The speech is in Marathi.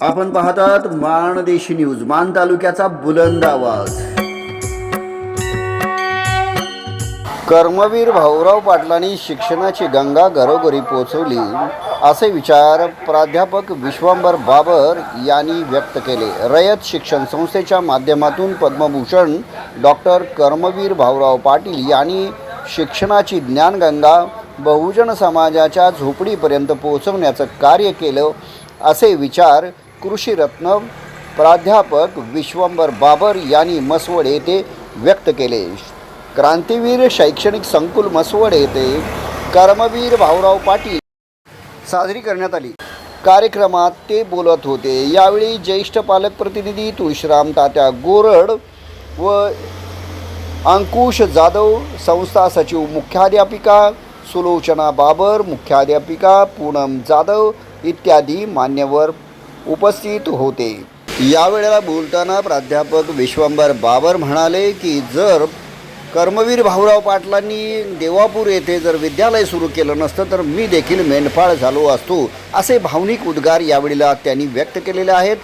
आपण पाहतात माणदेशी न्यूज मान तालुक्याचा बुलंद आवाज. कर्मवीर भाऊराव पाटलांनी शिक्षणाची गंगा घरोघरी पोहोचवली असे विचार प्राध्यापक विश्वंभर बाबर यांनी व्यक्त केले. रयत शिक्षण संस्थेच्या माध्यमातून पद्मभूषण डॉक्टर कर्मवीर भाऊराव पाटील यांनी शिक्षणाची ज्ञानगंगा बहुजन समाजाच्या झोपडीपर्यंत पोहोचवण्याचं कार्य केलं असे विचार कृषीरत्न प्राध्यापक विश्वंभर बाबर यांनी मसवड येथे व्यक्त केले. क्रांतीवीर शैक्षणिक संकुल मसवड येथे कर्मवीर भाऊराव पाटील साजरी करण्यात आली. कार्यक्रमात ते बोलत होते. यावेळी ज्येष्ठ पालक प्रतिनिधी तुळशीराम तात्या गोरड व अंकुश जाधव संस्था सचिव मुख्याध्यापिका सुलोचना बाबर मुख्याध्यापिका पूनम जाधव इत्यादी मान्यवर उपस्थित होते. यावेळेला बोलताना प्राध्यापक विश्वंभर बाबर म्हणाले की जर कर्मवीर भाऊराव पाटलांनी देवापूर येथे जर विद्यालय सुरू केलं नसतं तर मी देखील मेंढपाळ झालो असतो असे भावनिक उद्गार यावेळेला त्यांनी व्यक्त केलेले आहेत.